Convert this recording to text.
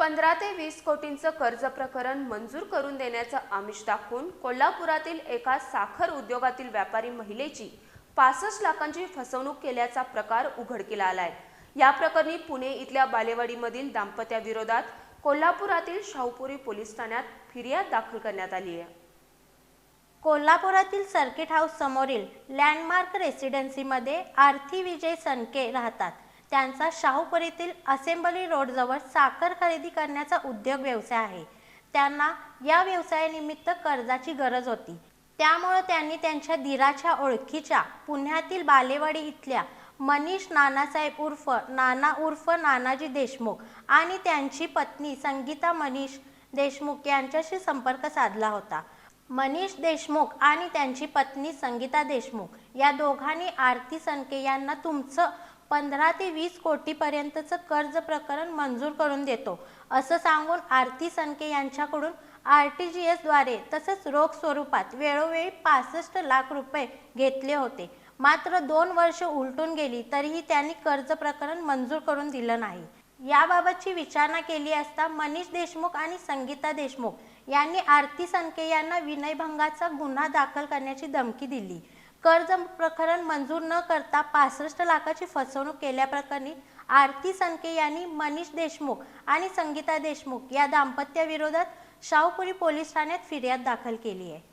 पंधरा ते वीस कोटींचं कर्ज प्रकरण मंजूर करून देण्याचं आमिष दाखवून कोल्हापुरातील एका साखर उद्योगातील व्यापारी महिलेची पासष्ट लाखांची फसवणूक केल्याचा प्रकार उघडकीला आलाय. या प्रकरणी पुणे इथल्या बालेवाडीमधील दाम्पत्याविरोधात कोल्हापुरातील शाहूपुरी पोलीस ठाण्यात फिर्याद दाखल करण्यात आली आहे. कोल्हापुरातील सर्किट हाऊस समोरील लँडमार्क रेसिडेन्सीमध्ये आरती विजय सनके राहतात. त्यांचा शाहूपुरीतील असेंब्ली रोडजवळ साखर खरेदी करण्याचा उद्योग व्यवसाय आहे. त्यांना या व्यवसायानिमित्त कर्जाची गरज होती. त्यामुळे त्यांनी त्यांच्या धीराच्या ओळखीच्या पुण्यातील बालेवाडी इथल्या मनीष नानासाहेब उर्फ नाना उर्फ नानाजी देशमुख आणि त्यांची पत्नी संगीता मनीष देशमुख यांच्याशी संपर्क साधला होता. मनीष देशमुख आणि त्यांची पत्नी संगीता देशमुख या दोघांनी आरती सनके यांना तुमचं पंधरा ते वीस कोटीपर्यंतचं कर्ज प्रकरण मंजूर करून देतो. असं सांगून आरती सनके यांच्याकडून आर टी जी एसद्वारे तसंच रोख स्वरूपात वेळोवेळी पासष्ट लाख रुपये घेतले होते. मात्र दोन वर्ष उलटून गेली तरीही त्यांनी कर्ज प्रकरण मंजूर करून दिलं नाही. याबाबतची विचारणा केली असता मनीष देशमुख आणि संगीता देशमुख यांनी आरती सनके यांना विनयभंगाचा गुन्हा दाखल करण्याची धमकी दिली. कर्ज प्रकरण मंजूर न करता पासष्ट लाखाची फसवणूक केल्याप्रकरणी आरती सनके यांनी मनीष देशमुख आणि संगीता देशमुख या दाम्पत्याविरोधात शाहूपुरी पोलीस ठाण्यात फिर्याद दाखल केली आहे.